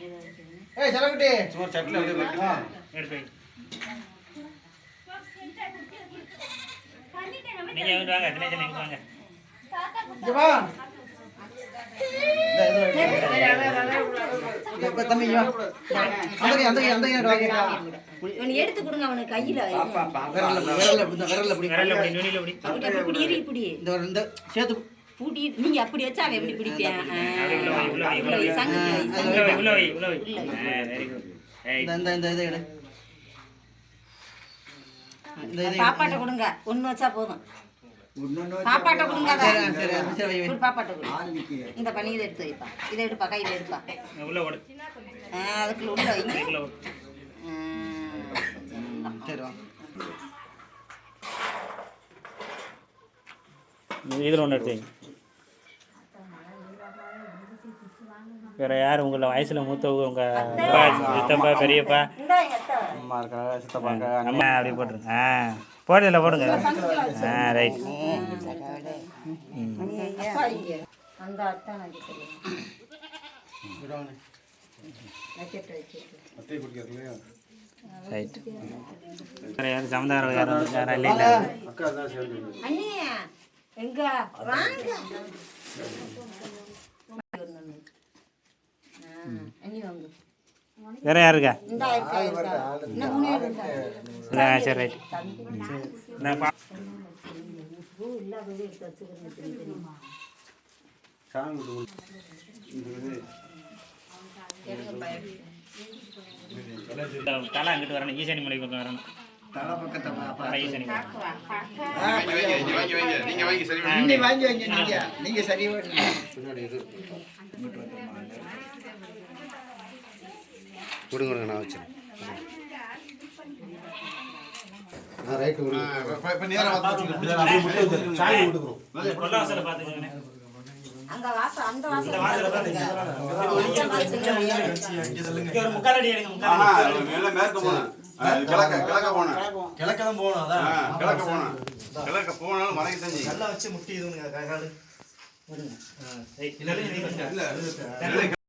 ஏய் செலகுட்டி சும்மா சட்டில் அப்படியே வைக்கணும் ஆ. எடுத்து வை. நீங்க இங்கிட்டு வாங்க தினேசன் இங்கிட்டு வாங்க. இவன் எடுத்து கொடுங்க அவனுக்கு கையில. விரல்ல விரல்ல விரல்ல பிடி. விரல்ல இப்படி. நுனியில இப்படி இப்படி இப்படி இப்படி. இந்த ஒரு இந்த சேர்த்து பூட்டி நீங்க அப்படி வச்சா அவன் எப்படி பிடிப்பான் பாப்பாட்ட கொடுங்க. ஒண்ணு வச்சா போதும். பாப்பாட்ட கொடுங்க பாப்பாட்ட கொடு. இந்த பண்ணி இதை எடுத்து வைப்பா இதை எடுப்பா கையில எடுப்பா. அதுக்குள்ள உள்ள வைங்க உள்ள ஓடு. ஆ, சரி வா. இதில் ஒன்று எடுத்து வைங்க வேற யார் உங்களை வயசுல மூத்தவங்க உங்க அப்பா சித்தப்பா பெரியப்பா. அம்மா இருக்காங்க சித்தப்பா அம்மா அப்படி போட்டுருங்க ஆ போடுதில்ல போடுங்க. ஆ ரைட் ரைட் வேற யாரும் சமந்தாரம் யாரும் இருக்காரா? இல்லை இல்லை. அக்கா தான் சேர்ந்து அண்ணி எங்க? வாங்க. தெரியுமா சாமி கும்பிட்டு இந்த இது தலை அங்கிட்டு வரணும். ஈசானி மலை பக்கம் வரணும். தலை பக்கத்தை பா பா. தலை ஈசானி மலை. நீங்க வாங்கி வைங்க நீங்க. நீங்க சரியா கொடுங்க கொடுங்க நான் ஆ ரைட்டு அங்க வாசல் அந்த வாசல் ஒரு முக்காலடி எடுங்க முக்காலடி மேற்கு போனேன். கிழக்க கிழக்க போனேன். கிழக்கெல்லாம் போகணும் அதான். கிழக்க போனேன். கிழக்க போனாலும் மலைக்கு தஞ்சி நல்லா வச்சு முட்டி இதுங்க காடு. இல்ல